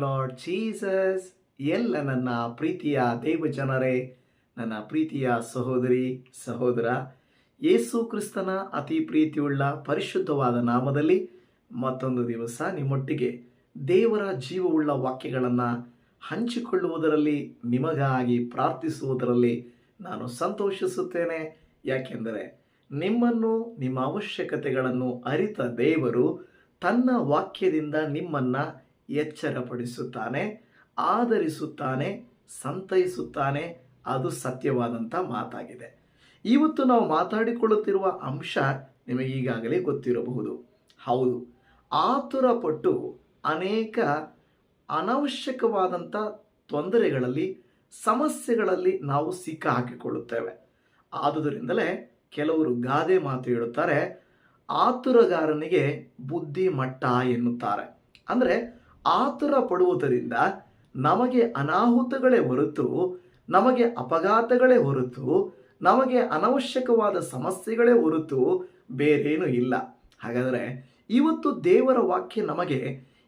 Lord Jesus ಎಲ್ಲ ನನ್ನ ಪ್ರೀತಿಯ ದೇವಜನರೇ ನನ್ನ ಪ್ರೀತಿಯ ಸಹೋದರಿ, ಸಹೋದರ, ಯೇಸು ಕ್ರಿಸ್ತನ ಅತಿ ಪ್ರೀತಿಯುಳ್ಳ ಪರಿಶುದ್ಧವಾದ ನಾಮದಲ್ಲಿ ಮತ್ತೊಂದು ದಿವಸ ನಿಮ್ಮೊಟ್ಟಿಗೆ ದೇವರ ಜೀವವುಳ್ಳ ವಾಕ್ಯಗಳನ್ನು ಹಂಚಿಕೊಳ್ಳುವುದರಲ್ಲಿ, ನಿಮಗಾಗಿ ಪ್ರಾರ್ಥಿಸುವುದರಲ್ಲಿ ನಾನು ಸಂತೋಷಿಸುತ್ತೇನೆ. ಯಾಕೆಂದರೆ ನಿಮ್ಮನ್ನು, ನಿಮ್ಮ ಅವಶ್ಯಕತೆಗಳನ್ನು ಅರಿತ ದೇವರು ತನ್ನ ವಾಕ್ಯದಿಂದ ನಿಮ್ಮನ್ನು ಎಚ್ಚರಪಡಿಸುತ್ತಾನೆ ಆದರಿಸುತ್ತಾನೆ ಸಂತೈಸುತ್ತಾನೆ. ಅದು ಸತ್ಯವಾದಂಥ ಮಾತಾಗಿದೆ. ಇವತ್ತು ನಾವು ಮಾತಾಡಿಕೊಳ್ಳುತ್ತಿರುವ ಅಂಶ ನಿಮಗೆ ಈಗಾಗಲೇ ಗೊತ್ತಿರಬಹುದು. ಹೌದು, ಆತುರಪಟ್ಟು ಅನೇಕ ಅನವಶ್ಯಕವಾದಂಥ ತೊಂದರೆಗಳಲ್ಲಿ, ಸಮಸ್ಯೆಗಳಲ್ಲಿ ನಾವು ಸಿಕ್ಕ ಹಾಕಿಕೊಳ್ಳುತ್ತೇವೆ ಆದುದರಿಂದಲೇ ಕೆಲವರು ಗಾದೆ ಮಾತು ಹೇಳುತ್ತಾರೆ, ಆತುರಗಾರನಿಗೆ ಬುದ್ಧಿ ಮಟ್ಟ ಎನ್ನುತ್ತಾರೆ. ಅಂದರೆ ಆತುರ ಪಡುವುದರಿಂದ ನಮಗೆ ಅನಾಹುತಗಳೇ ಹೊರತು, ನಮಗೆ ಅಪಘಾತಗಳೇ ಹೊರತು, ನಮಗೆ ಅನವಶ್ಯಕವಾದ ಸಮಸ್ಯೆಗಳೇ ಹೊರತು ಬೇರೇನೂ ಇಲ್ಲ. ಹಾಗಾದರೆ ಇವತ್ತು ದೇವರ ವಾಕ್ಯ ನಮಗೆ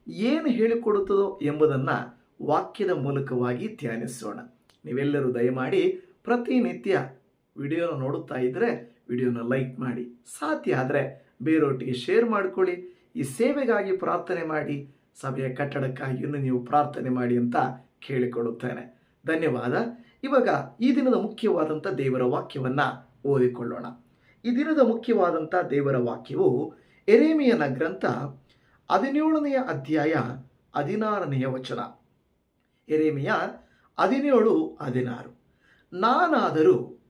ಏನು ಹೇಳಿಕೊಡುತ್ತದೋ ಎಂಬುದನ್ನು ವಾಕ್ಯದ ಮೂಲಕವಾಗಿ ಧ್ಯಾನಿಸೋಣ. ನೀವೆಲ್ಲರೂ ದಯಮಾಡಿ ಪ್ರತಿನಿತ್ಯ ವಿಡಿಯೋನ ನೋಡುತ್ತಾ ಇದ್ದರೆ ವಿಡಿಯೋನ ಲೈಕ್ ಮಾಡಿ. ಸಾಧ್ಯ ಆದರೆ ಬೇರೆಯೊಟ್ಟಿಗೆ ಶೇರ್ ಮಾಡಿಕೊಳ್ಳಿ. ಈ ಸೇವೆಗಾಗಿ ಪ್ರಾರ್ಥನೆ ಮಾಡಿ. ಸಭೆಯ ಕಟ್ಟಡಕ್ಕಾಗಿಯೂ ನೀವು ಪ್ರಾರ್ಥನೆ ಮಾಡಿ ಅಂತ ಕೇಳಿಕೊಳ್ಳುತ್ತೇನೆ. ಧನ್ಯವಾದ. ಇವಾಗ ಈ ದಿನದ ಮುಖ್ಯವಾದಂಥ ದೇವರ ವಾಕ್ಯವನ್ನು ಓದಿಕೊಳ್ಳೋಣ. ಈ ದಿನದ ಮುಖ್ಯವಾದಂಥ ದೇವರ ವಾಕ್ಯವು ಎರೇಮಿಯನ ಗ್ರಂಥ ಹದಿನೇಳನೆಯ ಅಧ್ಯಾಯ ಹದಿನಾರನೆಯ ವಚನ. ಎರೇಮಿಯ ಹದಿನೇಳು, ಹದಿನಾರು. ನಾನಾದರೂ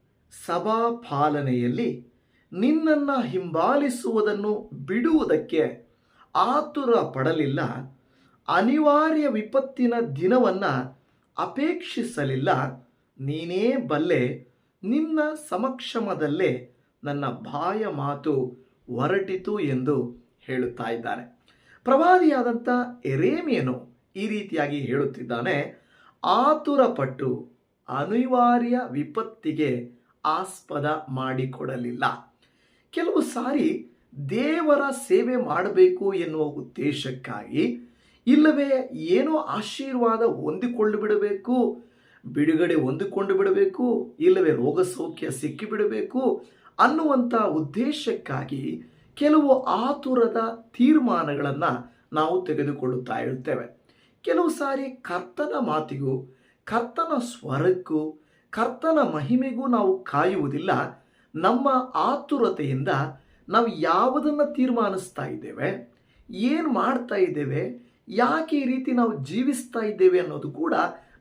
ಸಭಾ ಪಾಲನೆಯಲ್ಲಿ ನಿನ್ನನ್ನು ಹಿಂಬಾಲಿಸುವುದನ್ನು ಬಿಡುವುದಕ್ಕೆ ಆತುರ ಪಡಲಿಲ್ಲ. ಅನಿವಾರ್ಯ ವಿಪತ್ತಿನ ದಿನವನ್ನು ಅಪೇಕ್ಷಿಸಲಿಲ್ಲ. ನೀನೇ ಬಲ್ಲೆ, ನಿನ್ನ ಸಮಕ್ಷಮದಲ್ಲೇ ನನ್ನ ಬಾಯ ಮಾತು ಹೊರಟಿತು ಎಂದು ಹೇಳುತ್ತಾ ಇದ್ದಾರೆ. ಪ್ರವಾದಿಯಾದಂಥ ಎರೇಮಿಯನು ಈ ರೀತಿಯಾಗಿ ಹೇಳುತ್ತಿದ್ದಾನೆ ಆತುರಪಟ್ಟು ಅನಿವಾರ್ಯ ವಿಪತ್ತಿಗೆ ಆಸ್ಪದ ಮಾಡಿಕೊಡಲಿಲ್ಲ. ಕೆಲವು ಸಾರಿ ದೇವರ ಸೇವೆ ಮಾಡಬೇಕು ಎನ್ನುವ ಉದ್ದೇಶಕ್ಕಾಗಿ ಇಲ್ಲವೇ ಏನೋ ಆಶೀರ್ವಾದ ಹೊಂದಿಕೊಂಡು ಬಿಡಬೇಕು, ಬಿಡುಗಡೆ ಹೊಂದಿಕೊಂಡು ಬಿಡಬೇಕು, ಇಲ್ಲವೇ ರೋಗ ಸೌಖ್ಯ ಸಿಕ್ಕಿಬಿಡಬೇಕು ಅನ್ನುವಂಥ ಉದ್ದೇಶಕ್ಕಾಗಿ ಕೆಲವು ಆತುರದ ತೀರ್ಮಾನಗಳನ್ನು ನಾವು ತೆಗೆದುಕೊಳ್ಳುತ್ತಾ ಇರುತ್ತೇವೆ ಕೆಲವು ಸಾರಿ ಕರ್ತನ ಮಾತಿಗೂ, ಕರ್ತನ ಸ್ವರಕ್ಕೂ, ಕರ್ತನ ಮಹಿಮೆಗೂ ನಾವು ಕಾಯುವುದಿಲ್ಲ. ನಮ್ಮ ಆತುರತೆಯಿಂದ ನಾವು ಯಾವುದನ್ನು ತೀರ್ಮಾನಿಸ್ತಾ ಇದ್ದೇವೆ, ಏನು ಮಾಡ್ತಾ ಇದ್ದೇವೆ, ಯಾಕೆ ಈ ರೀತಿ ನಾವು ಜೀವಿಸ್ತಾ ಇದ್ದೇವೆ ಅನ್ನೋದು ಕೂಡ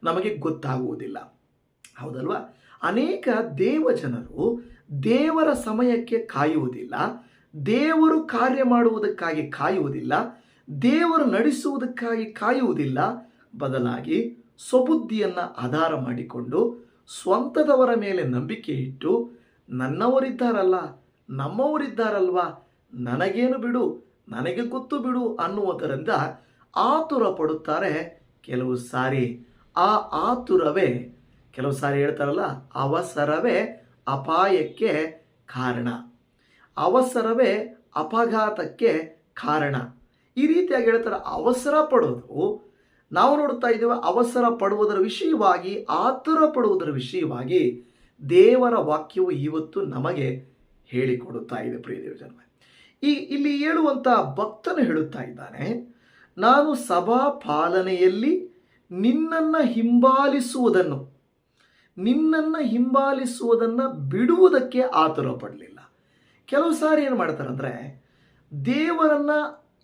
ನಮಗೆ ಗೊತ್ತಾಗುವುದಿಲ್ಲ. ಹೌದಲ್ವಾ? ಅನೇಕ ದೇವಜನರು ದೇವರ ಸಮಯಕ್ಕೆ ಕಾಯುವುದಿಲ್ಲ, ದೇವರು ಕಾರ್ಯ ಮಾಡುವುದಕ್ಕಾಗಿ ಕಾಯುವುದಿಲ್ಲ, ದೇವರು ನಡೆಸುವುದಕ್ಕಾಗಿ ಕಾಯುವುದಿಲ್ಲ. ಬದಲಾಗಿ ಸ್ವಬುದ್ಧಿಯನ್ನು ಆಧಾರ ಮಾಡಿಕೊಂಡು ಸ್ವಂತದವರ ಮೇಲೆ ನಂಬಿಕೆ ಇಟ್ಟು ನನ್ನವರಿದ್ದಾರಲ್ಲ ನಮ್ಮವರಿದ್ದಾರಲ್ವಾ? ನನಗೇನು ಬಿಡು, ನನಗೆ ಗೊತ್ತು ಬಿಡು ಅನ್ನುವುದರಿಂದ ಆತುರ ಪಡುತ್ತಾರೆ ಕೆಲವು ಸಾರಿ. ಆ ಆತುರವೇ, ಕೆಲವು ಸಾರಿ ಹೇಳ್ತಾರಲ್ಲ, ಅವಸರವೇ ಅಪಾಯಕ್ಕೆ ಕಾರಣ. ಅವಸರವೇ ಅಪಘಾತಕ್ಕೆ ಕಾರಣ. ಈ ರೀತಿಯಾಗಿ ಹೇಳ್ತಾರೆ, ಅವಸರ ಪಡೋದು ನಾವು ನೋಡ್ತಾ ಇದ್ದೇವೆ, ಅವಸರ ಪಡುವುದರ ವಿಷಯವಾಗಿ, ಆತುರ ಪಡುವುದರ ವಿಷಯವಾಗಿ ದೇವರ ವಾಕ್ಯವು ಇವತ್ತು ನಮಗೆ ಹೇಳಿಕೊಡುತ್ತಾ ಇದೆ, ಪ್ರಿಯ ದೇವಜನ್ಮ ಈ, ಇಲ್ಲಿ ಹೇಳುವಂಥ ಭಕ್ತನು ಹೇಳುತ್ತಾ ಇದ್ದಾನೆ, ನಾನು ಸಭಾ ಪಾಲನೆಯಲ್ಲಿ ನಿನ್ನನ್ನು ಹಿಂಬಾಲಿಸುವುದನ್ನು ನಿನ್ನನ್ನು ಹಿಂಬಾಲಿಸುವುದನ್ನು ಬಿಡುವುದಕ್ಕೆ ಆತುರ ಪಡಲಿಲ್ಲ ಕೆಲವು ಸಾರಿ ಏನು ಮಾಡ್ತಾರೆ ಅಂದರೆ ದೇವರನ್ನು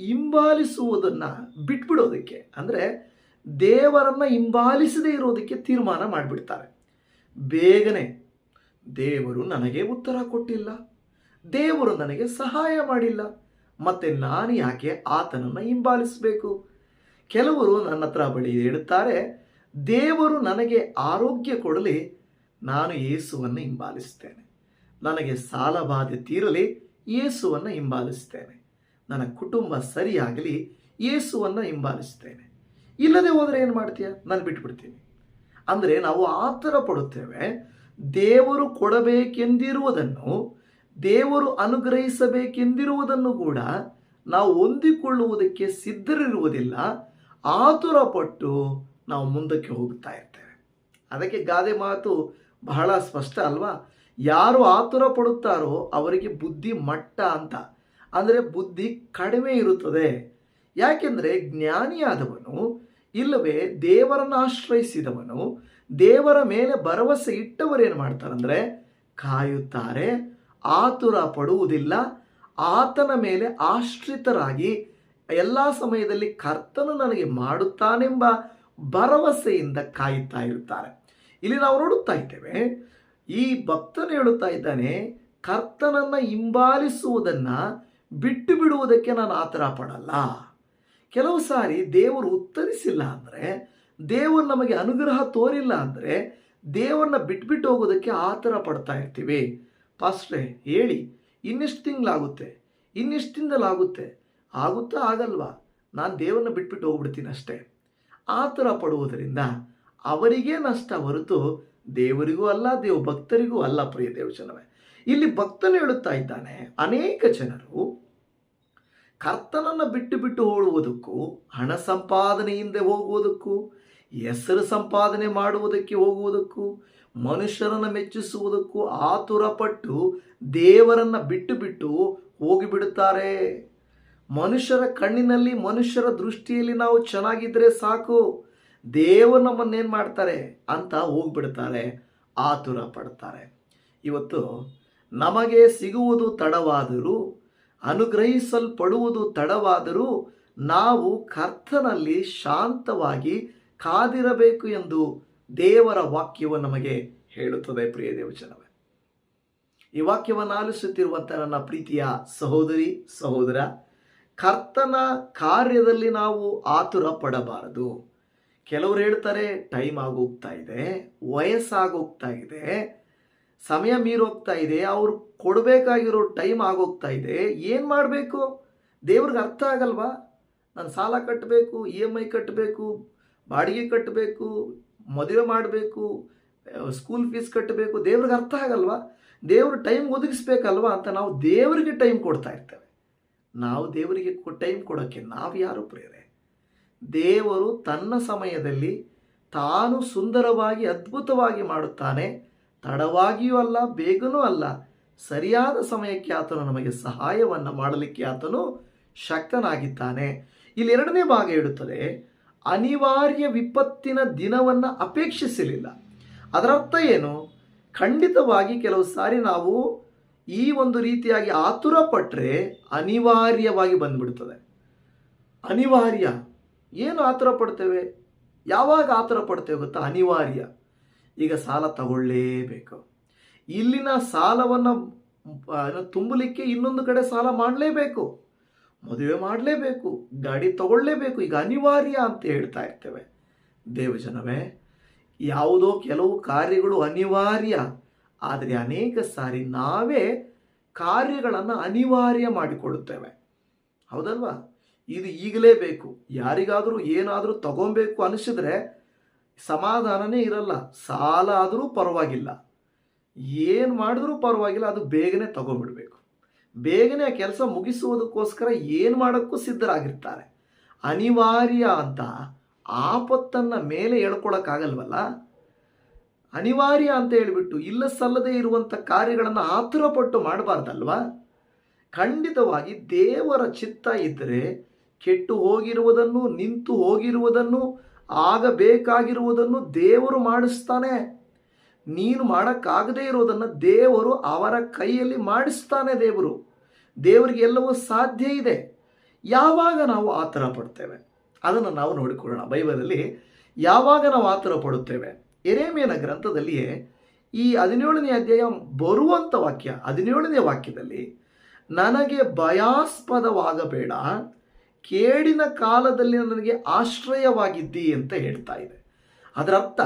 ಹಿಂಬಾಲಿಸುವುದನ್ನು ಬಿಟ್ಬಿಡೋದಕ್ಕೆ, ಅಂದರೆ ದೇವರನ್ನು ಹಿಂಬಾಲಿಸದೇ ಇರೋದಕ್ಕೆ ತೀರ್ಮಾನ ಮಾಡಿಬಿಡ್ತಾರೆ. ಬೇಗನೆ ದೇವರು ನನಗೆ ಉತ್ತರ ಕೊಟ್ಟಿಲ್ಲ. ದೇವರು ನನಗೆ ಸಹಾಯ ಮಾಡಿಲ್ಲ. ಮತ್ತೆ ನಾನು ಯಾಕೆ ಆತನನ್ನು ಹಿಂಬಾಲಿಸಬೇಕು? ಕೆಲವರು ನನ್ನ ಹತ್ರ ಬಳಿ ಹೇಳುತ್ತಾರೆ, ದೇವರು ನನಗೆ ಆರೋಗ್ಯ ಕೊಡಲಿ, ನಾನು ಯೇಸುವನ್ನು ಹಿಂಬಾಲಿಸ್ತೇನೆ ನನಗೆ ಸಾಲ ಬಾಧೆ ತೀರಲಿ, ಯೇಸುವನ್ನು ಹಿಂಬಾಲಿಸ್ತೇನೆ ನನ್ನ ಕುಟುಂಬ ಸರಿಯಾಗಲಿ, ಯೇಸುವನ್ನು ಹಿಂಬಾಲಿಸ್ತೇನೆ ಇಲ್ಲದೆ ಹೋದರೆ ಏನು ಮಾಡ್ತೀಯ? ನಾನು ಬಿಟ್ಬಿಡ್ತೀನಿ. ಅಂದರೆ ನಾವು ಆತರ ಪಡುತ್ತೇವೆ ದೇವರು ಕೊಡಬೇಕೆಂದಿರುವುದನ್ನು ದೇವರು ಅನುಗ್ರಹಿಸಬೇಕೆಂದಿರುವುದನ್ನು ಕೂಡ ನಾವು ಹೊಂದಿಕೊಳ್ಳುವುದಕ್ಕೆ ಸಿದ್ಧರಿರುವುದಿಲ್ಲ. ಆತುರಪಟ್ಟು ನಾವು ಮುಂದಕ್ಕೆ ಹೋಗ್ತಾ ಇರ್ತೇವೆ. ಅದಕ್ಕೆ ಗಾದೆ ಮಾತು ಬಹಳ ಸ್ಪಷ್ಟ ಅಲ್ವಾ? ಯಾರು ಆತುರ ಪಡುತ್ತಾರೋ ಅವರಿಗೆ ಬುದ್ಧಿ ಮಟ್ಟ ಅಂತ. ಅಂದರೆ ಬುದ್ಧಿ ಕಡಿಮೆ ಇರುತ್ತದೆ. ಯಾಕೆಂದರೆ ಜ್ಞಾನಿಯಾದವನು, ಇಲ್ಲವೇ ದೇವರನ್ನು ಆಶ್ರಯಿಸಿದವನು, ದೇವರ ಮೇಲೆ ಭರವಸೆ ಇಟ್ಟವರೇನು ಮಾಡ್ತಾರಂದರೆ ಕಾಯುತ್ತಾರೆ ಆತುರ ಪಡುವುದಿಲ್ಲ. ಆತನ ಮೇಲೆ ಆಶ್ರಿತರಾಗಿ ಎಲ್ಲ ಸಮಯದಲ್ಲಿ ಕರ್ತನು ನನಗೆ ಮಾಡುತ್ತಾನೆಂಬ ಭರವಸೆಯಿಂದ ಕಾಯುತ್ತಾ ಇರುತ್ತಾರೆ. ಇಲ್ಲಿ ನಾವು ನೋಡುತ್ತಾ ಇದ್ದೇವೆ, ಈ ಭಕ್ತನು ಹೇಳುತ್ತಾ ಇದ್ದಾನೆ, ಕರ್ತನನ್ನು ಹಿಂಬಾಲಿಸುವುದನ್ನ ಬಿಟ್ಟು ಬಿಡುವುದಕ್ಕೆ ನಾನು ಆತರ ಪಡಲ್ಲ. ಕೆಲವು ಸಾರಿ ದೇವರು ಉತ್ತರಿಸಿಲ್ಲ ಅಂದರೆ, ದೇವರು ನಮಗೆ ಅನುಗ್ರಹ ತೋರಿಲ್ಲ ಅಂದರೆ ದೇವರನ್ನ ಬಿಟ್ಬಿಟ್ಟು ಹೋಗೋದಕ್ಕೆ ಆತರ ಪಡ್ತಾ ಇರ್ತೀವಿ. ಪಾಸ್ಟ್ರೆ, ಹೇಳಿ, ಇನ್ನಿಷ್ಟು ತಿಂಗಳಾಗುತ್ತೆ? ಇನ್ನಿಷ್ಟು ತಿಂಗಳಾಗುತ್ತೆ ಆಗುತ್ತಾ ಆಗಲ್ವಾ? ನಾನು ದೇವರನ್ನ ಬಿಟ್ಬಿಟ್ಟು ಹೋಗ್ಬಿಡ್ತೀನಿ ಅಷ್ಟೇ. ಆ ಥರ ಪಡುವುದರಿಂದ ಅವರಿಗೇ ನಷ್ಟ ಹೊರತು ದೇವರಿಗೂ ಅಲ್ಲ, ದೇವ ಭಕ್ತರಿಗೂ ಅಲ್ಲ, ಪ್ರಿಯ ದೇವಜನವೇ. ಇಲ್ಲಿ ಭಕ್ತನು ಹೇಳುತ್ತಾ ಇದ್ದಾನೆ, ಅನೇಕ ಜನರು ಕರ್ತನನ್ನು ಬಿಟ್ಟು ಬಿಟ್ಟು ಓಡುವುದಕ್ಕೂ, ಹಣ ಸಂಪಾದನೆಯಿಂದ ಹೋಗುವುದಕ್ಕೂ ಹೆಸರು ಸಂಪಾದನೆ ಮಾಡುವುದಕ್ಕೆ ಹೋಗುವುದಕ್ಕೂ, ಮನುಷ್ಯರನ್ನು ಮೆಚ್ಚಿಸುವುದಕ್ಕೂ ಆತುರಪಟ್ಟು ದೇವರನ್ನು ಬಿಟ್ಟು ಬಿಟ್ಟು ಹೋಗಿಬಿಡುತ್ತಾರೆ. ಮನುಷ್ಯರ ಕಣ್ಣಿನಲ್ಲಿ ಮನುಷ್ಯರ ದೃಷ್ಟಿಯಲ್ಲಿ ನಾವು ಚೆನ್ನಾಗಿದ್ದರೆ ಸಾಕು. ದೇವರು ನಮ್ಮನ್ನೇನು ಮಾಡ್ತಾರೆ ಅಂತ ಹೋಗ್ಬಿಡ್ತಾರೆ ಆತುರ ಪಡ್ತಾರೆ ಇವತ್ತು ನಮಗೆ ಸಿಗುವುದು ತಡವಾದರೂ, ಅನುಗ್ರಹಿಸಲ್ಪಡುವುದು ತಡವಾದರೂ ನಾವು ಕರ್ತನಲ್ಲಿ ಶಾಂತವಾಗಿ ಕಾದಿರಬೇಕು ಎಂದು ದೇವರ ವಾಕ್ಯವು ನಮಗೆ ಹೇಳುತ್ತದೆ, ಪ್ರಿಯ ದೇವಚನವೇ ಈ ವಾಕ್ಯವನ್ನು ಆಲಿಸುತ್ತಿರುವಂಥ ನನ್ನ ಪ್ರೀತಿಯ ಸಹೋದರಿ, ಸಹೋದರ, ಕರ್ತನ ಕಾರ್ಯದಲ್ಲಿ ನಾವು ಆತುರ ಪಡಬಾರದು ಕೆಲವರು ಹೇಳ್ತಾರೆ ಟೈಮ್ ಆಗೋಗ್ತಾ ಇದೆ, ವಯಸ್ಸಾಗೋಗ್ತಾ ಇದೆ, ಸಮಯ ಮೀರೋಗ್ತಾ ಇದೆ, ಅವ್ರು ಕೊಡಬೇಕಾಗಿರೋ ಟೈಮ್ ಆಗೋಗ್ತಾ ಇದೆ, ಏನು ಮಾಡಬೇಕು? ದೇವ್ರಿಗೆ ಅರ್ಥ ಆಗಲ್ವಾ? ನಾನು ಸಾಲ ಕಟ್ಟಬೇಕು ಇ ಎಂ ಐ ಕಟ್ಟಬೇಕು ಬಾಡಿಗೆ ಕಟ್ಟಬೇಕು, ಮದುವೆ ಮಾಡಬೇಕು ಸ್ಕೂಲ್ ಫೀಸ್ ಕಟ್ಟಬೇಕು, ದೇವ್ರಿಗೆ ಅರ್ಥ ಆಗಲ್ವಾ? ದೇವರು ಟೈಮ್ ಒದಗಿಸ್ಬೇಕಲ್ವಾ ಅಂತ ನಾವು ದೇವರಿಗೆ ಟೈಮ್ ಕೊಡ್ತಾ ಇರ್ತೇವೆ. ನಾವು ದೇವರಿಗೆ ಟೈಮ್ ಕೊಡೋಕ್ಕೆ ನಾವು ಯಾರು ಪ್ರೇರೆ? ದೇವರು ತನ್ನ ಸಮಯದಲ್ಲಿ ತಾನು ಸುಂದರವಾಗಿ, ಅದ್ಭುತವಾಗಿ ಮಾಡುತ್ತಾನೆ. ತಡವಾಗಿಯೂ ಅಲ್ಲ, ಬೇಗನೂ ಅಲ್ಲ. ಸರಿಯಾದ ಸಮಯಕ್ಕೆ ಆತನು ನಮಗೆ ಸಹಾಯವನ್ನು ಮಾಡಲಿಕ್ಕೆ ಆತನು ಶಕ್ತನಾಗಿದ್ದಾನೆ. ಇಲ್ಲಿ ಎರಡನೇ ಭಾಗ ಹೇಳುತ್ತದೆ ಅನಿವಾರ್ಯ ವಿಪತ್ತಿನ ದಿನವನ್ನು ಅಪೇಕ್ಷಿಸಲಿಲ್ಲ. ಅದರರ್ಥ ಏನು? ಖಂಡಿತವಾಗಿ ಕೆಲವು ಸಾರಿ ನಾವು ಈ ಒಂದು ರೀತಿಯಾಗಿ ಆತುರ ಪಟ್ಟರೆ ಅನಿವಾರ್ಯವಾಗಿ ಬಂದ್ಬಿಡ್ತದೆ. ಅನಿವಾರ್ಯ. ಏನು ಆತುರ ಪಡ್ತೇವೆ ಯಾವಾಗ ಆತುರ ಪಡ್ತೇವೆ ಗೊತ್ತಾ? ಅನಿವಾರ್ಯ. ಈಗ ಸಾಲ ತಗೊಳ್ಳೇಬೇಕು. ಇಲ್ಲಿನ ಸಾಲವನ್ನು ತುಂಬಲಿಕ್ಕೆ ಇನ್ನೊಂದು ಕಡೆ ಸಾಲ ಮಾಡಲೇಬೇಕು. ಮದುವೆ ಮಾಡಲೇಬೇಕು, ಗಾಡಿ ತಗೊಳ್ಳೇಬೇಕು, ಈಗ ಅನಿವಾರ್ಯ ಅಂತ ಹೇಳ್ತಾ ಇರ್ತೇವೆ. ದೇವಜನವೇ, ಯಾವುದೋ ಕೆಲವು ಕಾರ್ಯಗಳು ಅನಿವಾರ್ಯ, ಆದರೆ ಅನೇಕ ಸಾರಿ ನಾವೇ ಕಾರ್ಯಗಳನ್ನು ಅನಿವಾರ್ಯ ಮಾಡಿಕೊಳ್ಳುತ್ತೇವೆ. ಹೌದಲ್ವಾ? ಇದು ಈಗಲೇ ಬೇಕು. ಯಾರಿಗಾದರೂ ಏನಾದರೂ ತಗೊಬೇಕು ಅನಿಸಿದ್ರೆ ಸಮಾಧಾನನೇ ಇರಲ್ಲ. ಸಾಲ ಆದರೂ ಪರವಾಗಿಲ್ಲ. ಏನು ಮಾಡಿದ್ರೂ ಪರವಾಗಿಲ್ಲ, ಅದು ಬೇಗನೆ ತಗೊಂಡ್ಬಿಡ್ಬೇಕು. ಬೇಗನೆ ಕೆಲಸ ಮುಗಿಸುವುದಕ್ಕೋಸ್ಕರ ಏನು ಮಾಡೋಕ್ಕೂ ಸಿದ್ಧರಾಗಿರ್ತಾರೆ. ಅನಿವಾರ್ಯ ಅಂತ ಆಪತ್ತನ್ನು ಮೇಲೆ ಹೇಳ್ಕೊಳಕ್ಕಾಗಲ್ವಲ್ಲ ಅನಿವಾರ್ಯ ಅಂತ ಹೇಳಿಬಿಟ್ಟು ಇಲ್ಲ ಸಲ್ಲದೆ ಇರುವಂಥ ಕಾರ್ಯಗಳನ್ನು ಆತುರಪಟ್ಟು ಮಾಡಬಾರ್ದಲ್ವಾ? ಖಂಡಿತವಾಗಿ ದೇವರ ಚಿತ್ತ ಇದ್ದರೆ ಕೆಟ್ಟು ಹೋಗಿರುವುದನ್ನು, ನಿಂತು ಹೋಗಿರುವುದನ್ನು, ಆಗಬೇಕಾಗಿರುವುದನ್ನು ದೇವರು ಮಾಡಿಸ್ತಾನೆ. ನೀನು ಮಾಡೋಕ್ಕಾಗದೇ ಇರೋದನ್ನು ದೇವರು ಅವರ ಕೈಯಲ್ಲಿ ಮಾಡಿಸ್ತಾನೆ ದೇವರು. ದೇವರಿಗೆ ಎಲ್ಲವೂ ಸಾಧ್ಯ ಇದೆ. ಯಾವಾಗ ನಾವು ಆತರ ಪಡ್ತೇವೆ? ಅದನ್ನು ನಾವು ನೋಡಿಕೊಳ್ಳೋಣ. ಬೈಬಲಲ್ಲಿ ಯಾವಾಗ ನಾವು ಆತರ ಪಡುತ್ತೇವೆ? ಎರೇಮಿಯನ ಗ್ರಂಥದಲ್ಲಿಯೇ ಈ ಹದಿನೇಳನೇ ಅಧ್ಯಾಯ ಬರುವಂಥ ವಾಕ್ಯ, ಹದಿನೇಳನೇ ವಾಕ್ಯದಲ್ಲಿ ನನಗೆ ಭಯಾಸ್ಪದವಾಗಬೇಡ, ಕೇಡಿನ ಕಾಲದಲ್ಲಿ ನನಗೆ ಆಶ್ರಯವಾಗಿದ್ದಿ ಅಂತ ಹೇಳ್ತಾ ಇದೆ. ಅದರ ಅರ್ಥ